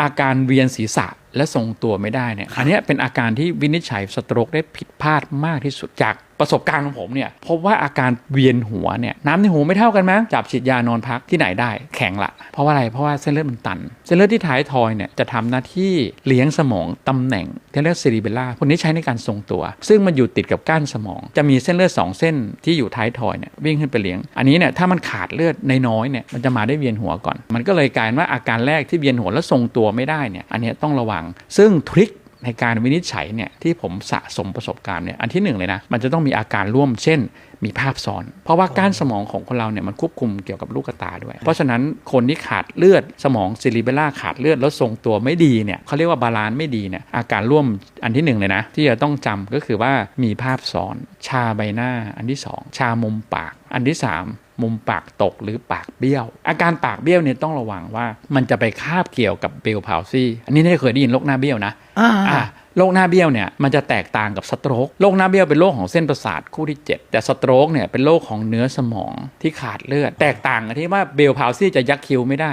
อาการเวียนศีรษะและทรงตัวไม่ได้เนี่ยอันนี้เป็นอาการที่วินิจฉัยสโตรกได้ผิดพลาดมากที่สุดจากประสบการณ์ของผมเนี่ยพบว่าอาการเวียนหัวเนี่ยน้ำในหูไม่เท่ากันมั้งจับฉีดยานอนพักที่ไหนได้แข็งละเพราะว่าอะไรเพราะว่าเส้นเลือดมันตัน เส้นเลือดที่ท้ายทอยเนี่ยจะทำหน้าที่เลี้ยงสมองตำแหน่งที่เรียกซีรีเบลล่าพวกนี้ใช้ในการทรงตัว ซึ่งมันอยู่ติดกับก้านสมอง จะมีเส้นเลือดสองเส้นที่อยู่ท้ายทอยเนี่ยวิ่งขึ้นไปเลี้ยง อันนี้เนี่ยถ้ามันขาดเลือดในน้อยๆเนี่ยมันจะมาได้เวียนหัวก่อน มันก็เลยกลายว่าอาการแรกที่เวียนหัวแล้วทรงตัวไม่ได้เนี่ยอันนี้ต้องระวังซึ่งทริคในการวินิจฉัยเนี่ยที่ผมสะสมประสบการณ์เนี่ยอันที่หนึ่งเลยนะ มันจะต้องมีอาการร่วมเช่น มีภาพซ้อน เพราะว่าก้านสมองของคนเราเนี่ยมันควบคุมเกี่ยวกับลูกตาด้วย เพราะฉะนั้นคนที่ขาดเลือดสมองซิลิเบล่าขาดเลือดแล้วทรงตัวไม่ดีเนี่ยเขาเรียกว่าบาลานซ์ไม่ดีเนี่ยอาการร่วมอันที่หนึ่งเลยนะ ที่จะต้องจำก็คือว่ามีภาพซ้อน ชาใบหน้าอันที่สองชามุมปากอันที่สา มมุมปากตกหรือปากเบี้ยว อาการปากเบี้ยวเนี่ยต้องระวังว่ามันจะไปคาบเกี่ยวกับเบลพาวซี่อันนี้ได้เคยได้ยินโรคหน้าเบี้ยวนะอ่าอะโรคหน้าเบี้ยวเนี่ยมันจะแตกต่างกับสโตรกโรคหน้าเบี้ยวเป็นโรคของเส้นประสาทคู่ที่ 7 แต่สโตรกเนี่ยเป็นโรคของเนื้อสมองที่ขาดเลือด แตกต่างกันที่ว่าเบลพาวซี่จะยักคิ้วไม่ได้